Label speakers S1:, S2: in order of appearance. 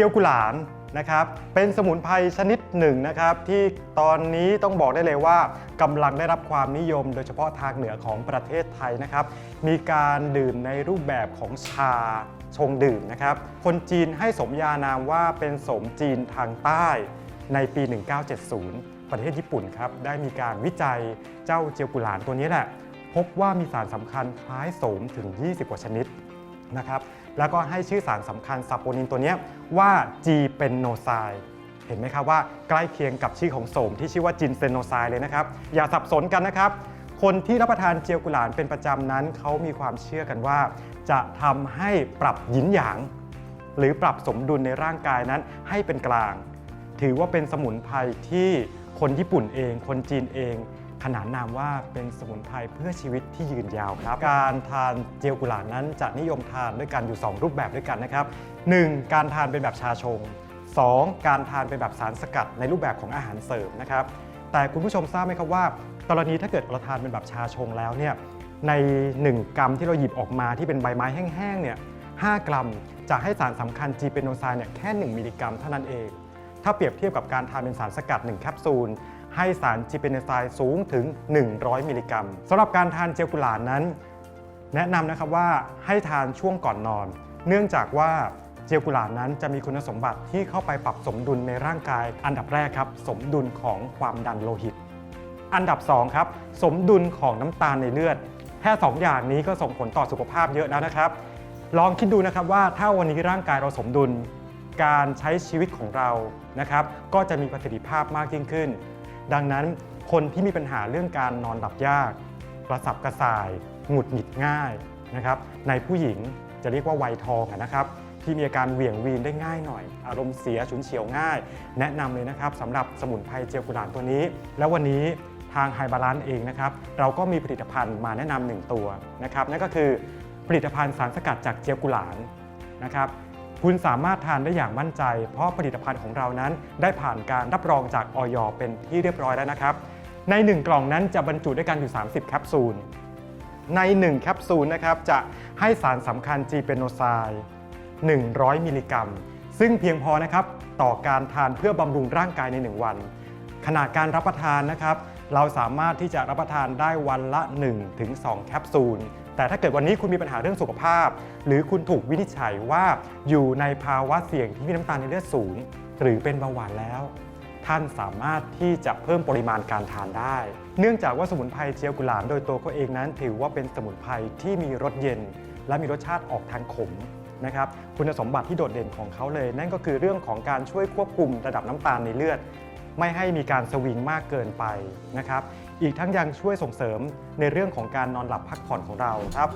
S1: จียวกุหลานนะครับ เป็นสมุนไพรชนิดหนึ่งนะครับ ที่ตอนนี้ต้องบอกได้เลยว่ากำลังได้รับความนิยม โดยเฉพาะทางเหนือของประเทศไทยนะครับ มีการดื่มในรูปแบบของชาชงดื่มนะครับ คนจีนให้สมญานามว่าเป็นสมจีนทางใต้ในปี 1970 ประเทศญี่ปุ่นครับ ได้มีการวิจัยเจ้าเจียวกุหลานตัวนี้แหละ พบว่ามีสารสำคัญคล้ายโสมถึง 20 กว่าชนิดนะครับ แล้วก็ให้ชื่อสารสำคัญซาโปนินตัวนี้ว่า G เป็นโนไซเห็นไหมครับว่าใกล้เคียงกับชื่อของโสมที่ชื่อว่าจินเซโนไซเลยนะครับ อย่าสับสนกันนะครับ คนที่รับประทานเจียวกุหลานเป็นประจำนั้น เขามีความเชื่อกันว่า จะทำให้ปรับหยินหยาง หรือปรับสมดุลในร่างกายนั้นให้เป็นกลาง ถือว่าเป็นสมุนไพรที่คนญี่ปุ่นเอง คนจีนเอง ขนานนามว่าเป็นสมุนไพรเพื่อชีวิตที่ยืนยาวครับ การทานเจียวกุหลาบนั้นจะนิยมทานด้วยกันอยู่ 2 รูปแบบด้วยกันนะครับ 1. การทานเป็นแบบชาชง 2. การทานเป็นแบบสารสกัดในรูปแบบของอาหารเสริมนะครับ แต่คุณผู้ชมทราบไหมครับว่า กรณีถ้าเกิดเราทานเป็นแบบชาชงแล้วเนี่ยใน 1 กรัมที่เราหยิบออกมาที่เป็นใบไม้แห้งๆเนี่ย5กรัม จะให้สารสำคัญจีเปโนไซน์เนี่ยแค่ 1 มิลลิกรัมเท่านั้นเอง ถ้าเปรียบเทียบกับการทานเป็นสารสกัด 1 แคปซูล ให้สารจีเปโนไซน์สูงถึง 100 มิลลิกรัมสำหรับการทานเจลกุหลาบนั้น แนะนำนะครับว่าให้ทานช่วงก่อนนอน เนื่องจากว่าเจลกุหลาบนั้นจะมีคุณสมบัติที่เข้าไปปรับสมดุลในร่างกาย อันดับแรกครับ สมดุลของความดันโลหิต อันดับ2ครับสมดุลของน้ำตาลในเลือด แค่ 2 อย่างนี้ก็ส่งผลต่อสุขภาพเยอะแล้วนะครับ ลองคิดดูนะครับว่าถ้าวันนี้ร่างกายเราสมดุลการใช้ชีวิตของเรานะครับ ก็จะมีประสิทธิภาพมากยิ่งขึ้น ดังนั้นคนที่มีปัญหาเรื่องการนอนหลับยากกระสับกระส่าย หงุดหงิดง่ายนะครับในผู้หญิงจะเรียกว่าวัยทองนะครับที่มีอาการเหวี่ยงวีนได้ง่ายหน่อย อารมณ์เสียฉุนเฉียวง่าย แนะนำเลยนะครับสำหรับสมุนไพรเจลกุหลาบตัวนี้ แล้ววันนี้ทางไฮบาลานเองนะครับเราก็มีผลิตภัณฑ์มาแนะนำหนึ่งตัวนะครับนั่นก็คือผลิตภัณฑ์สารสกัดจากเจลกุหลาบนะครับ คุณสามารถทานได้อย่างมั่นใจ เพราะผลิตภัณฑ์ของเรานั้น ได้ผ่านการรับรองจากออยเป็นที่เรียบร้อยแล้วนะครับ ใน 1 กล่องนั้นจะบรรจุด้วยกันอยู่ 30 แคปซูล ใน 1 แคปซูลนะครับจะให้สารสำคัญจีเปโนไซด์100 มิลลิกรัม ซึ่งเพียงพอนะครับต่อการทานเพื่อบำรุงร่างกายใน 1 วัน ขนาดการรับประทานนะครับ เราสามารถที่จะรับประทานได้วันละ 1-2 แคปซูล แต่ถ้าเกิดวันนี้คุณมีปัญหาเรื่องสุขภาพ หรือคุณถูกวินิจฉัยว่าอยู่ในภาวะเสี่ยงที่มีน้ำตาลในเลือดสูง หรือเป็นเบาหวานแล้ว ท่านสามารถที่จะเพิ่มปริมาณการทานได้ เนื่องจากว่าสมุนไพรเจียวกุหลาบโดยตัวเขาเองนั้น ถือว่าเป็นสมุนไพรที่มีรสเย็น และมีรสชาติออกทางขมนะครับคุณสมบัติที่โดดเด่นของเขาเลย นั่นก็คือเรื่องของการช่วยควบคุมระดับน้ำตาลในเลือด ไม่ให้มีการสวิงมากเกินไปนะครับ อีกทั้งยังช่วยส่งเสริมในเรื่องของการนอนหลับพักผ่อนของเราครับ